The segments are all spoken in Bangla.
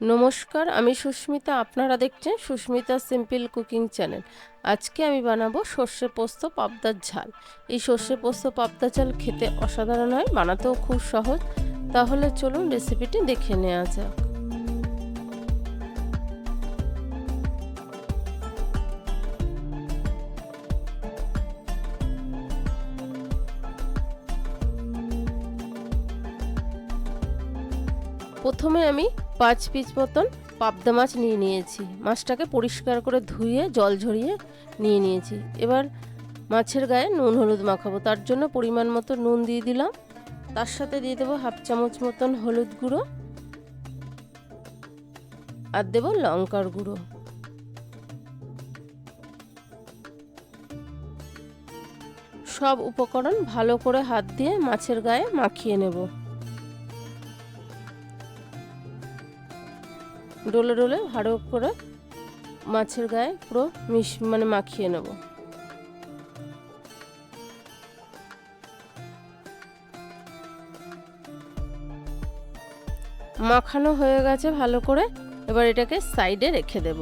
নমস্কার, আমি সুস্মিতা, আপনারা দেখছেন সুস্মিতা সিম্পল কুকিং চ্যানেল। আজকে আমি বানাবো সর্ষে পোস্ত পাবদার ঝাল। এই সর্ষে পোস্ত পাবদা ঝাল খেতে অসাধারণ হয়, বানাতেও খুব সহজ। তাহলে চলুন রেসিপিটি দেখে নেওয়া যাক। প্রথমে আমি পাঁচ পিস মতন পাবদা মাছ নিয়ে নিয়েছি। মাছটাকে পরিষ্কার করে ধুয়ে, জল ঝরিয়ে নিয়ে নিয়েছি। এবার মাছের গায়ে নুন হলুদ মাখাবো। তার জন্য পরিমাণ মতো নুন দিয়ে দিলাম। তার সাথে দিয়ে দেবো হাফ চামচ মতন হলুদ গুঁড়ো আর দেবো লঙ্কার গুঁড়ো। সব উপকরণ ভালো করে হাত দিয়ে মাছের গায়ে মাখিয়ে নেব। ডোলে ডোলে ভালো করে মাছের গায়ে পুরো মিশ মানে মাখিয়ে নেব। মাখানো হয়ে গেছে ভালো করে। এবার এটাকে সাইডে রেখে দেব।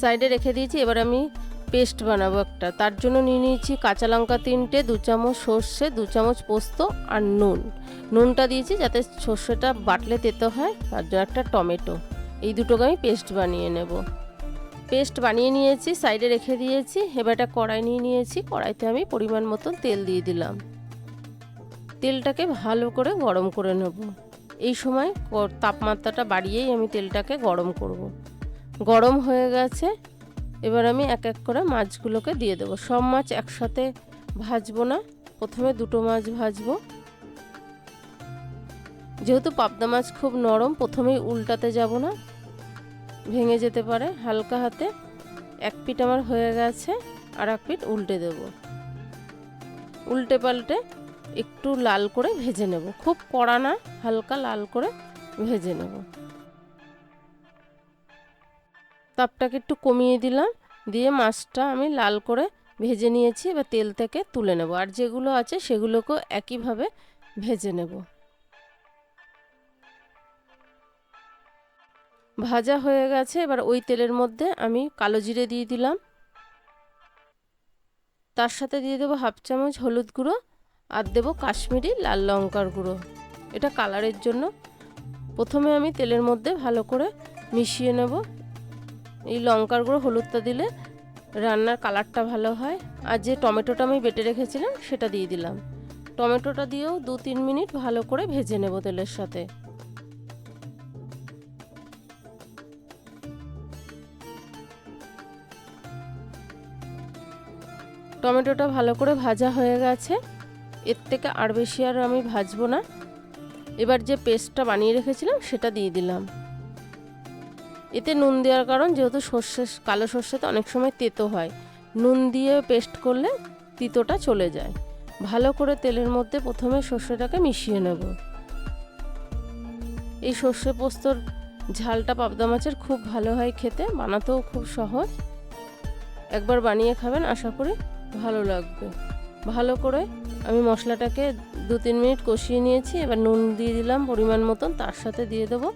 সাইডে রেখে দিয়েছি, এবার আমি পেস্ট বানাবো একটা। তার জন্য নিয়ে নিয়েছি কাঁচা লঙ্কা তিনটে, দু চামচ সর্ষে, দু চামচ পোস্ত আর নুন। নুনটা দিয়েছি যাতে সর্ষেটা বাটলে তেতো হয়, তার জন্য একটা টমেটো। এই দুটোকে আমি পেস্ট বানিয়ে নেব। পেস্ট বানিয়ে নিয়েছি, সাইডে রেখে দিয়েছি, এবার একটা কড়াই নিয়ে নিয়েছি, কড়াইতে আমি পরিমাণ মতন তেল দিয়ে দিলাম। তেলটাকে ভালো করে গরম করে নেব। এই সময় তাপমাত্রাটা বাড়িয়েই আমি তেলটাকে গরম করব। গরম হয়ে গেছে, এবার আমি এক এক করে মাছগুলোকে দিয়ে দেবো। সব মাছ একসাথে ভাজবো না, প্রথমে দুটো মাছ ভাজবো। যেহেতু পাবদা মাছ খুব নরম, প্রথমেই উল্টাতে যাব না। ভেঙে যেতে পারে, হালকা হাতে। এক পিঠ আমার হয়ে গেছে, আর এক পিঠ উল্টে দেব। উল্টে পাল্টে একটু লাল করে ভেজে নেব। খুব কড়া না, হালকা লাল করে ভেজে নেব। তাপটাকে একটু কমিয়ে দিলাম, দিয়ে মাছটা আমি লাল করে ভেজে নিয়েছি। এবার তেল থেকে তুলে নেব। আর যেগুলো আছে সেগুলোকেও একইভাবে ভেজে নেব। ভাজা হয়ে গেছে, এবার ওই তেলের মধ্যে আমি কালো জিরে দিয়ে দিলাম। তার সাথে দিয়ে দেবো হাফ চামচ হলুদ গুঁড়ো আর দেবো কাশ্মীরি লাল লঙ্কার গুঁড়ো। এটা কালারের জন্য। প্রথমে আমি তেলের মধ্যে ভালো করে মিশিয়ে নেব। এই লঙ্কার গুঁড়ো হলুদটা দিলে রান্নার কালারটা ভালো হয়। আর যে টমেটোটা আমি বেটে রেখেছিলাম, সেটা দিয়ে দিলাম। টমেটোটা দিয়েও দু তিন মিনিট ভালো করে ভেজে নেব তেলের সাথে। টমেটোটা ভালো করে ভাজা হয়ে গেছে। এর থেকে আর বেশি আর আমি ভাজবো না। এবার যে পেস্টটা বানিয়ে রেখেছিলাম, সেটা দিয়ে দিলাম। এতে নুন দেওয়ার কারণ, যেহেতু সর্ষে, কালো সর্ষেতে অনেক সময় তেতো হয়। নুন দিয়ে পেস্ট করলে তিতোটা চলে যায়। ভালো করে তেলের মধ্যে প্রথমে সর্ষেটাকে মিশিয়ে নেব। এই সর্ষে পোস্তর ঝালটা পাবদা মাছের খুব ভালো হয় খেতে, বানাতেও খুব সহজ। একবার বানিয়ে খাবেন, আশা করি। ভালো লাগবে। ভালো করে আমি মশলাটাকে দু তিন মিনিট কষিয়ে নিয়েছি, এবার নুন দিয়ে দিলাম পরিমাণ মতন, তার সাথে দিয়ে দেবো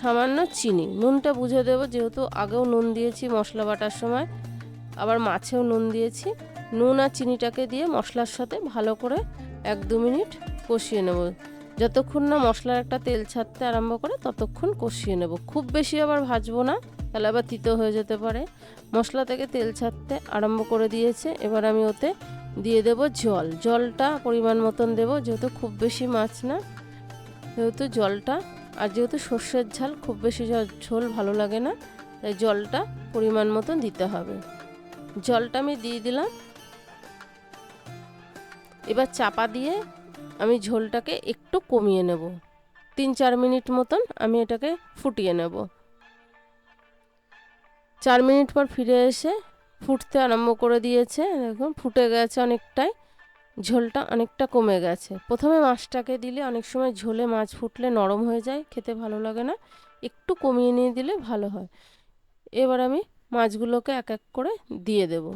সামান্য চিনি। নুনটা বুঝে দেবো, যেহেতু আগেও নুন দিয়েছি মশলা বাটার সময়, আবার মাছেও নুন দিয়েছি। নুন আর চিনিটাকে দিয়ে মশলার সাথে ভালো করে এক দু মিনিট কষিয়ে নেব। যতক্ষণ না মশলার একটা তেল ছাড়তে আরম্ভ করে, ততক্ষণ কষিয়ে নেব। খুব বেশি আবার ভাজবো না। তাহলে আবার তিতো হয়ে যেতে পারে। মশলা থেকে তেল ছাড়তে আরম্ভ করে দিয়েছে। এবার আমি ওতে দিয়ে দেব জল। জলটা পরিমাণ মতন দেব, যেহেতু খুব বেশি মাছ না। যেহেতু জলটা, আর যেহেতু সর্ষের ঝাল, খুব বেশি ঝোল ভালো লাগে না, তাই জলটা পরিমাণ মতন দিতে হবে। জলটা আমি দিয়ে দিলাম। এবার চাপা দিয়ে আমি ঝোলটাকে একটু কমিয়ে নেব। তিন চার মিনিট মতন আমি এটাকে ফুটিয়ে নেব। চার মিনিট পর ফিরে এসে ফুটতে আরম্ভ করে দিয়েছে। দেখুন, ফুটে গেছে অনেকটাই। ঝোলটা অনেকটা কমে গেছে। প্রথমে মাছটাকে দিলে অনেক সময় ঝোলে মাছ ফুটলে নরম হয়ে যায়, খেতে ভালো লাগে না। একটু কমিয়ে নিয়ে দিলে ভালো হয়। এবার আমি মাছগুলোকে এক এক করে দিয়ে দেবো।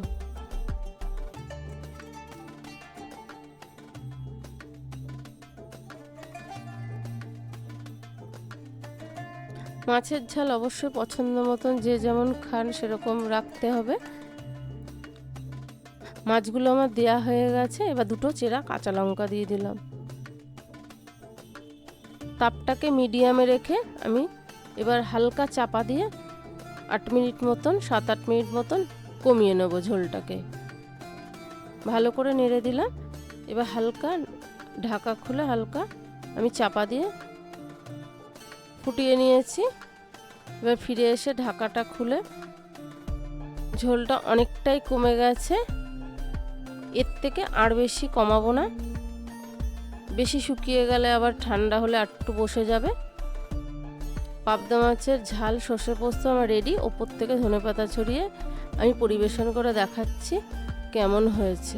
মাছের ঝাল অবশ্যই পছন্দ মতন যে যেমন খান সেরকম রাখতে হবে। মাছগুলো আমার দেয়া হয়ে গেছে, এবার দুটো চেরা কাঁচা লঙ্কা দিয়ে দিলাম। তাপটাকে মিডিয়ামে রেখে আমি এবার হালকা চাপা দিয়ে আট মিনিট মতন, সাত আট মিনিট মতন কমিয়ে নেব ঝোলটাকে। ভালো করে নেড়ে দিলাম। এবার হালকা ঢাকা খুলে হালকা আমি চাপা দিয়ে ফুটিয়ে নিয়েছি। এবার ফিরে এসে ঢাকাটা খুলে ঝোলটা অনেকটাই কমে গেছে। এর থেকে আর বেশি কমাবো না। বেশি শুকিয়ে গেলে আবার ঠান্ডা হলে আরটু বসে যাবে। পাবদা মাছের ঝাল সর্ষে পোস্ত আমার রেডি ওপর থেকে ধনেপাতা ছড়িয়ে আমি পরিবেশন করে দেখাচ্ছি কেমন হয়েছে।